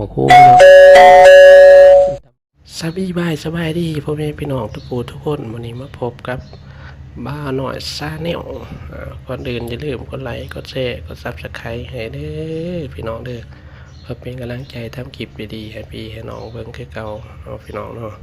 บอกโอ้สบายบายสบายดีพ่อแม่พี่น้องทุกผู้ทุกคนวันนี้มาพบกับบ้าหน่อยซาแนลอ่ก่อนอื่นอย่าลืมกดไลค์กดแชร์กดซับสไครต์ให้เด้อพี่น้องเด้อเพื่อเป็นกำลังใจทำคลิปดีๆให้พี่ให้น้องเบิ่งคือเก่าเอาพี่น้องเนาะ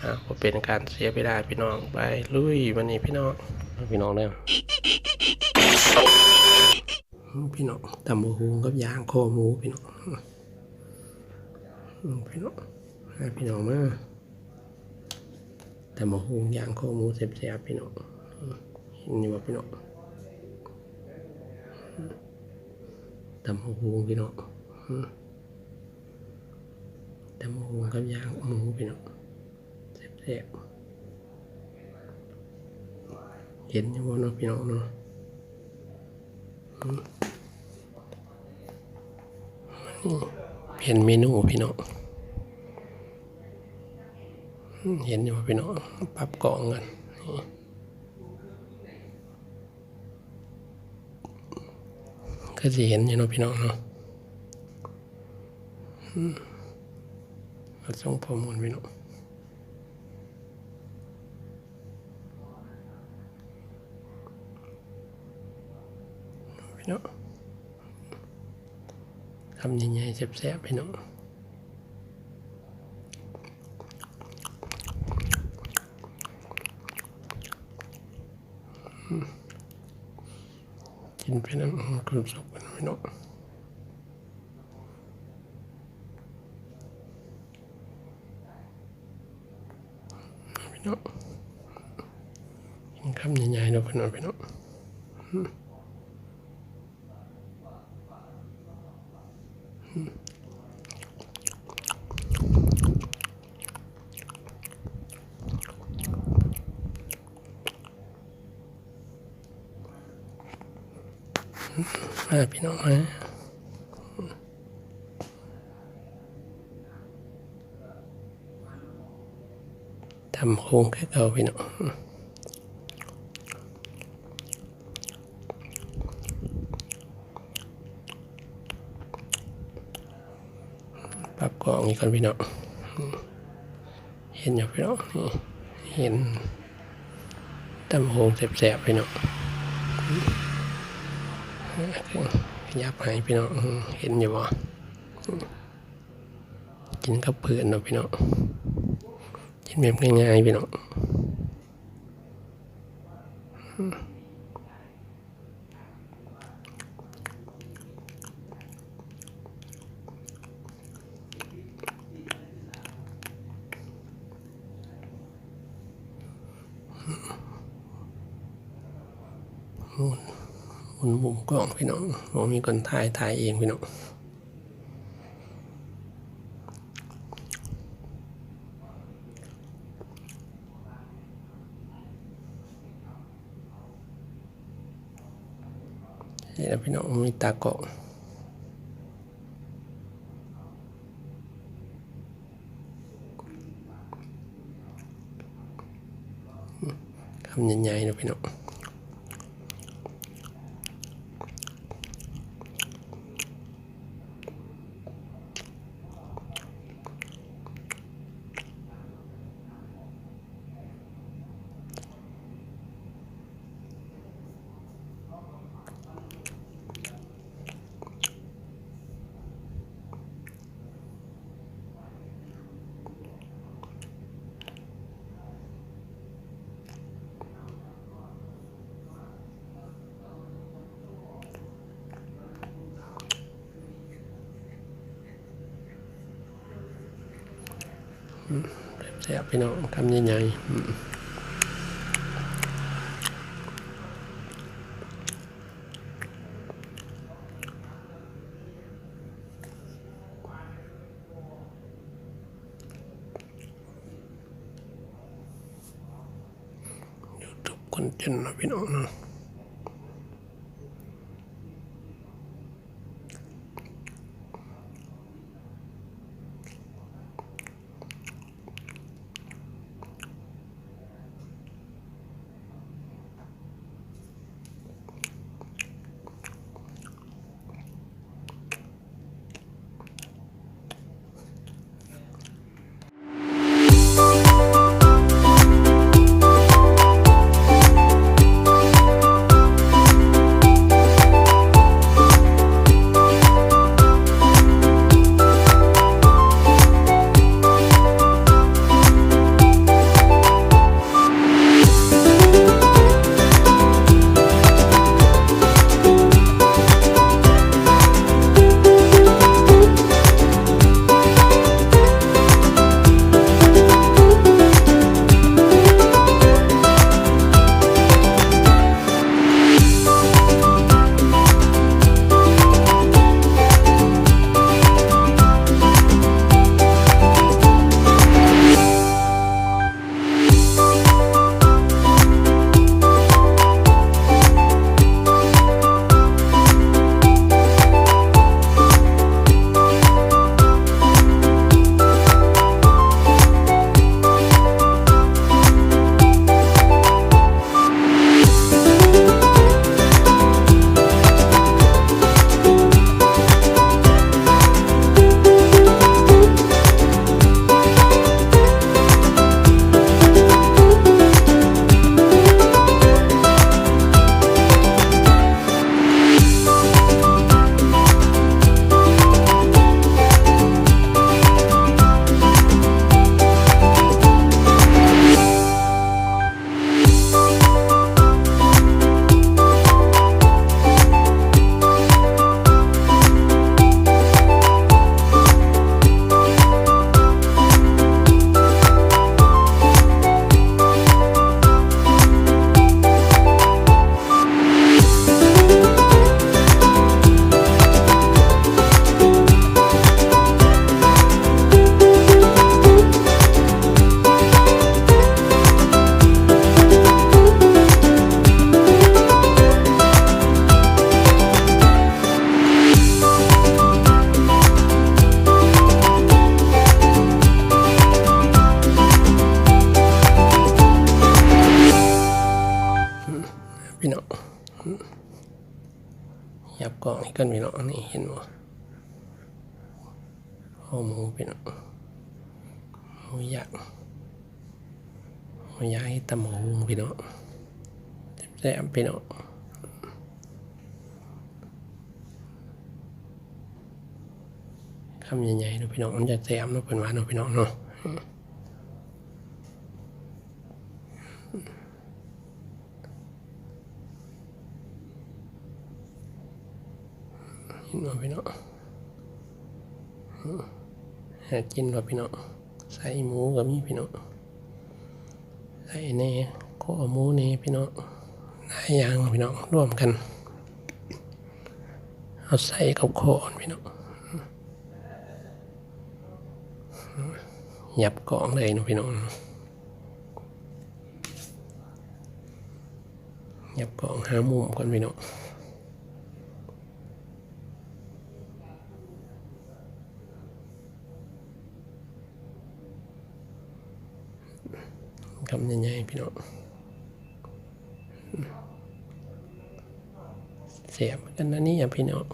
อ่าบ่เป็นการเสียเวลาพี่น้องไปลุยวันนี้พี่น้อง พี่น้องเด้ออืมพี่น้องตำบักหูกับยางคอหมูพี่น้องพี่น้องให้พี่น้องมาตำบักหูยางคอหมูเสียบๆพี่น้องนอยู่ว่าพี่น้องตำบักหูพี่น้องตำบักหูกับยางหมูพี่น้องแซ่บๆ เห็นอยู่บ่เนาะพี่น้องเนาะอืมนี่เห็นเมนูพี่น้องเห็นอยู่พี่น้องปรับกล่องกันก็สิเห็นอยู่เนาะพี่น้องเนาะมาส่งข้อมูลพี่น้อง พี่น้องทำยังไงแซ่บๆพี่น้องกินไปน้ำกลุ่มสุกกันพี่น้องพี่น้องกินคำใหญ่ๆเนาะพี่น้องพี่น้อง มาพี่น้องมาทำโค้งแค่เก่าพี่น้องปรับกล่ องอีกก่อนพี่น้องเห็นอยู่พี่น้องนี่เห็นทำโค้งแสบๆพี่น้องยับให้พี่น้องเห็นอยู่บ่กินกับเพื่อนเนาะพี่น้องกินแบบง่ายๆพี่น้อง หมุนมุมกล้องพี่น้องมองมีคนถ่ายถ่ายเองพี่น้องนี่นะพี่น้องมีตากล้คำใหญ่ๆนะพี่น้อง แซ่บพี่น้องคำใหญ่ๆคนจนนะพี่น้องนะ กันพี่น้องนี่เห็นบ่ข้อหมูพี่น้องหมูยักษ์หมูยักษ์ตำหมูพี่น้องแซ่บพี่น้องคำใหญ่ๆเนาะพี่น้องมันจะแซ่บเนาะเป็นหวานเนาะพี่น้องเนาะ เห็นบ่พี่น้องหากินบ่พี่น้องใส่หมูก็มีพี่น้องใส่แน่ข้อหมูนี่พี่น้องหลายอย่างพี่น้องร่วมกันเอาใส่กับข้อพี่น้องหยับกล่องเลยนะพี่น้องหยับกล่องหามุมก่อนพี่น้อง คำใหญ่ๆพี่น้องเสียบกันนะนี่อะพี่น้อง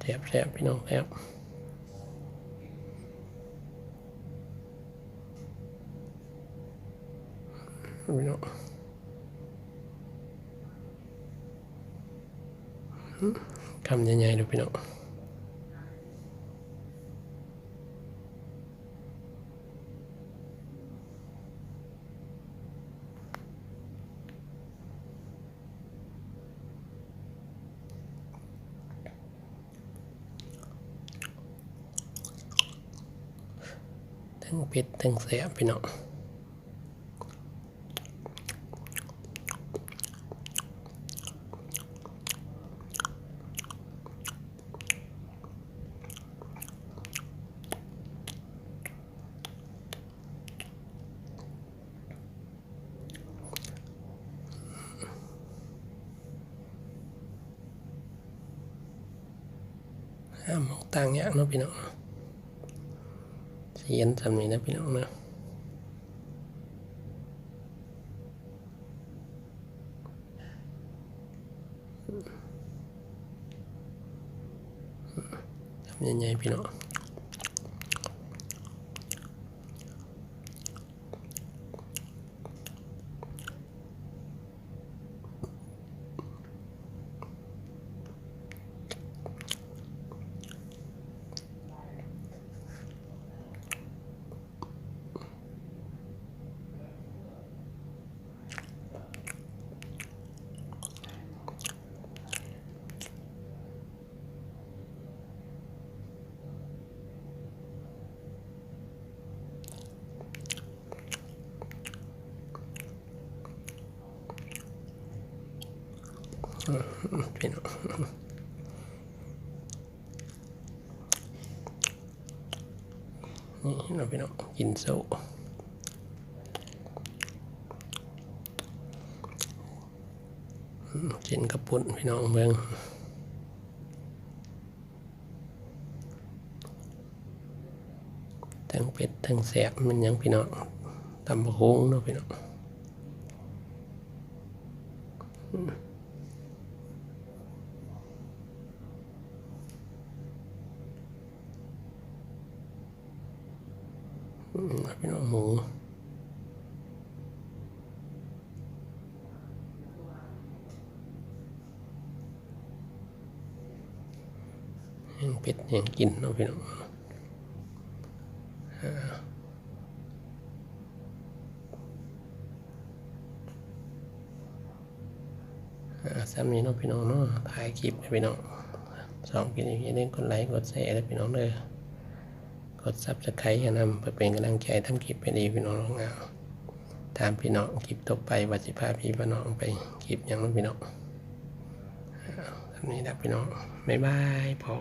แสบแสบพี่น้องแสบ พี่น้องคำใหญ่ๆดูพี่น้องทั้งเผ็ดทั้งแสบพี่น้อง ห้ามองต่างอย่างเนาะพี่น้องเสียนสำนี้นะพี่น้องนะทำยังไงพี่น้อง พี่น้องนี่เราพี่น้องกินโซ่กินกระปุ่นพี่น้องเบิ่งทั้งเป็ดทั้งแสบมันยังพี่น้องตำบะฮงเนาะพี่น้อง พี่น้องหมูแห้งเป็ดแห้งกินเนาะพี่น้องอ่าอ่าซ้ำนี้เนาะพี่น้องเนาะถ่ายคลิปให้พี่น้องสองกินอย่างนี้เล่นกดไลค์กดแชร์เลยพี่น้องเลย ดซับสไครต์นำเพื่อเป็นกำลังใจทำคลิปไปดีพี่น้องของเราตามพี่น้องคลิปต่อไปวัสิภาพี่พี่น้องไปคลิปอย่างนั้นพี่น้องอ่าทำนี้นะพี่น้องบ๊ายบายพอ